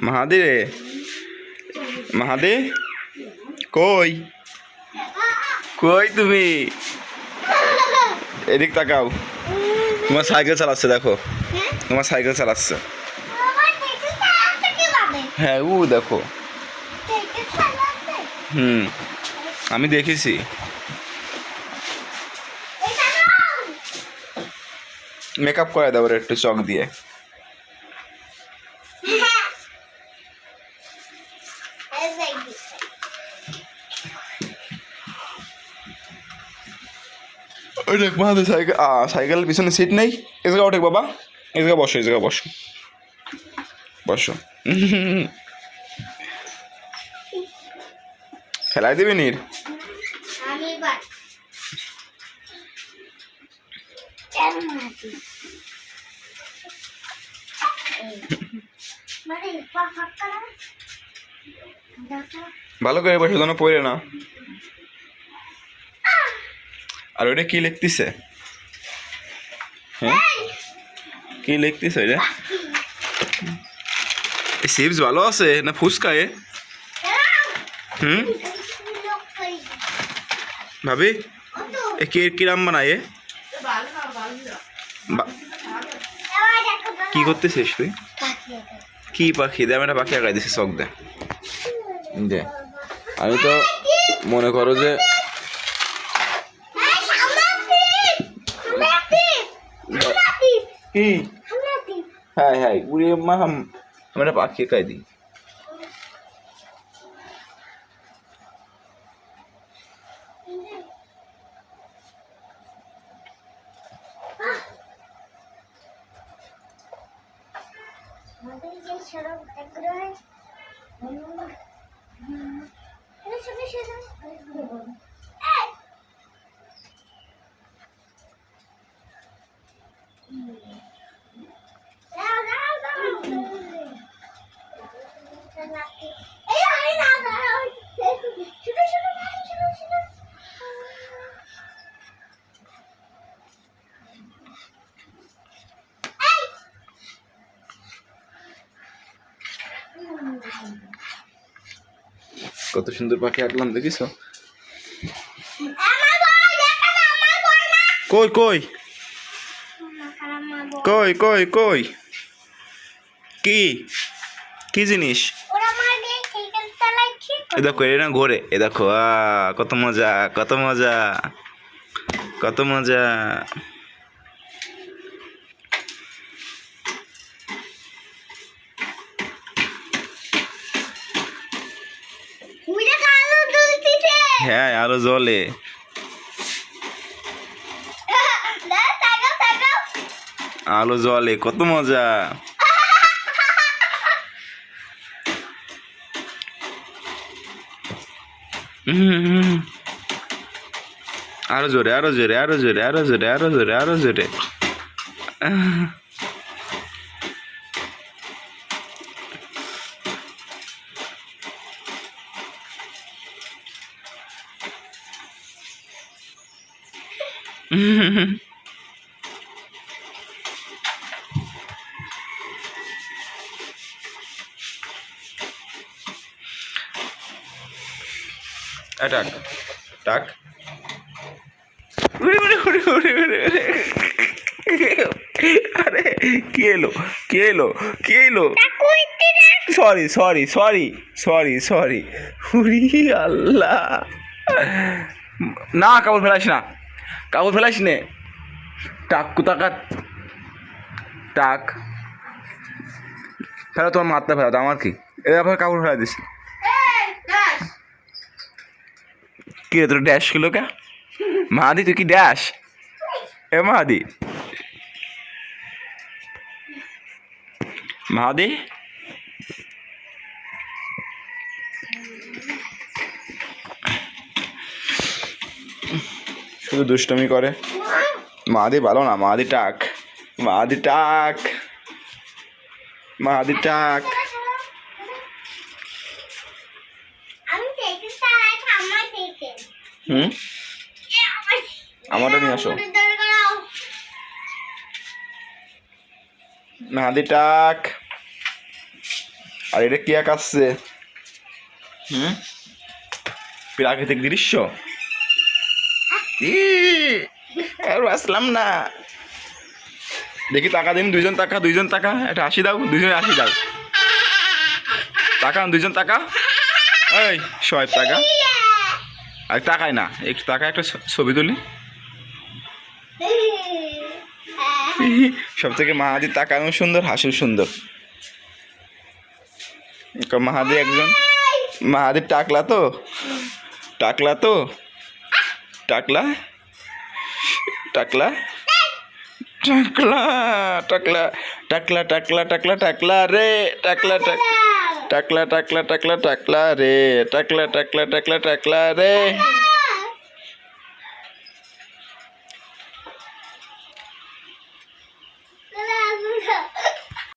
মাহাদি রে? মাহাদি? কই? কই তুমি? এদিক তাকাও। তোমার সাইকেল চালাচ্ছে, দেখো। তোমার সাইকেল চালাচ্ছে। হ্যাঁ ও দেখো। হুম, আমি দেখেছি। মেকআপ করে দেবো একটু চক দিয়ে। ওই দেখ মাহাদি সাইকেল সাইকেলের পিছনে সিট নেই। এ জায়গা ওঠে, বাবা। এ জায়গা বসো, এই জায়গা বসো। বসো। খেলাই দিবি, নীর? মানে ভালো করে বসে যেন পড়ে না। আর ওইটা কি লিখতেছে? হ্যাঁ? কি লিখতেছে ওইটা? চিপস ভালো আছে না ফুচকা এ? হুম? ভাবি এ কি কিরাম বানায় এ? কি করতেছিস তুই? কি পাখি? দে আমি একটা পাখি আঁকাই দিছি চক দে। দে। আমি তো মনে করো যে কি? হ্যাঁ হ্যাঁ উড়ে মা আমি একটা পাখি আঁকাই দিই। Ano na? কত সুন্দর পাখি আঁকলাম দেখিস কই কই? কই কই কই? কি? কি জিনিস? এ দেখো, এ না ঘোরে, এ দেখো আ কত মজা কত মজা কত মজা। হ্যাঁ আরও জলে। আলো জলে কত মজা। আরও জোরে আরও জোরে আরও জোরে আরও জোরে আরও জোরে আরও জোরে। টাক টাক উড়ে উড়ে উড়ে উড়ে উড়ে। আরে, কে এলো? কে এলো? কে এলো? Sorry sorry sorry sorry sorry উড়ি আল্লাহ। না কাপড় ফেলাস না। কাপড় ফেলাস নে। টাক কুতাকাত টাক। ফেলো তোমার মাত্রা ফেলো আমার কি? এ ব্যাপারে কাপড় ফেলা দিস। কি রে তোর ড্যাশ কিলো কে? মাহাদি তুই কি ড্যাশ এ মাহাদি। মাহাদি? শুধু দুষ্টমি করে? মাহাদি ভালো না মাহাদি টাক। মাহাদি টাক। মাহাদি টাক। হুম? আমারটা নিয়ে আসো। মাহাদি টাক। আর এটা কে আঁকাচ্ছে হুম? প্রাকৃতিক দৃশ্য? আর আসলাম না। দেখি টাকা দিন, দুইজন টাকা দুইজন টাকা একটা হাসি দাও, দুইজন হাসি দাও। টাকা দুইজন টাকা। এই সবাই টাকা। আর টাকায় না, একটু টাকা, একটা ছবি তুলি। সব থেকে মাহাদির তাকানো সুন্দর, হাসিও সুন্দর। মাহাদি একজন? মাহাদির টাকলা তো? টাকলা তো? টাকলা টাকলা টাকলা টাকলা টাকলা টাকলা টাকলা টাকলা রে টাকলা টাক টাকলা টাকলা টাকলা টাকলা রে টাকলা টাকলা টাকলা টাকলা রে